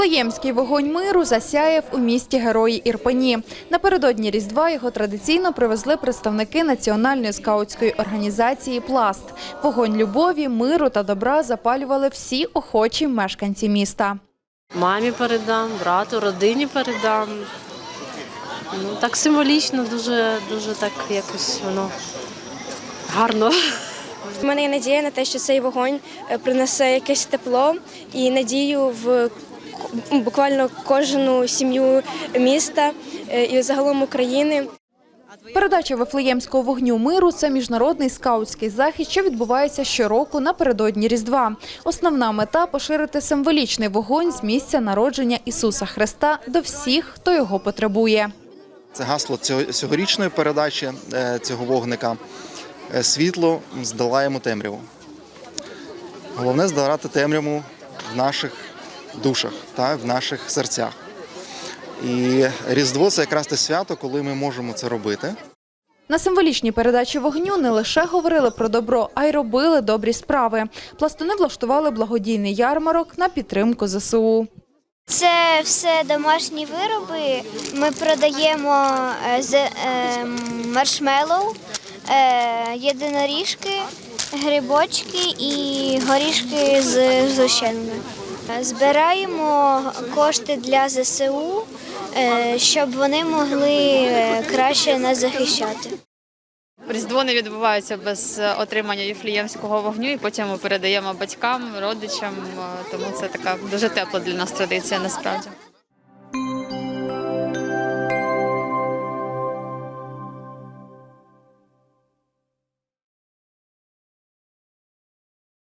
Вифлеємський вогонь миру засяяв у місті Герої Ірпені. Напередодні Різдва його традиційно привезли представники національної скаутської організації Пласт. Вогонь любові, миру та добра запалювали всі охочі мешканці міста. Мамі передам, брату, родині передам. Ну, так символічно, дуже, дуже так якось воно гарно. У мене є надія на те, що цей вогонь е, принесе якесь тепло і надію в буквально кожну сім'ю міста е, і загалом України. Передача Вифлеємського вогню миру це міжнародний скаутський захід, що відбувається щороку напередодні Різдва. Основна мета поширити символічний вогонь з місця народження Ісуса Христа до всіх, хто його потребує. Це гасло цього цьогорічної передачі е, цього вогника. Е, Світло здолаємо темряву. Головне здолати темряву в наших душах та в наших серцях. І Різдво це якраз те свято, коли ми можемо це робити. На символічній передачі вогню не лише говорили про добро, а й робили добрі справи. Пластуни влаштували благодійний ярмарок на підтримку ЗСУ. Це все домашні вироби. Ми продаємо е, з е, маршмеллоу, е, єдиноріжки, грибочки і горішки з згущеними. Збираємо кошти для ЗСУ, е, щоб вони могли е, краще нас захищати. Різдво не відбувається без е, отримання віфліємського вогню, і потім ми передаємо батькам, родичам. е, Тому це така дуже тепла для нас традиція насправді.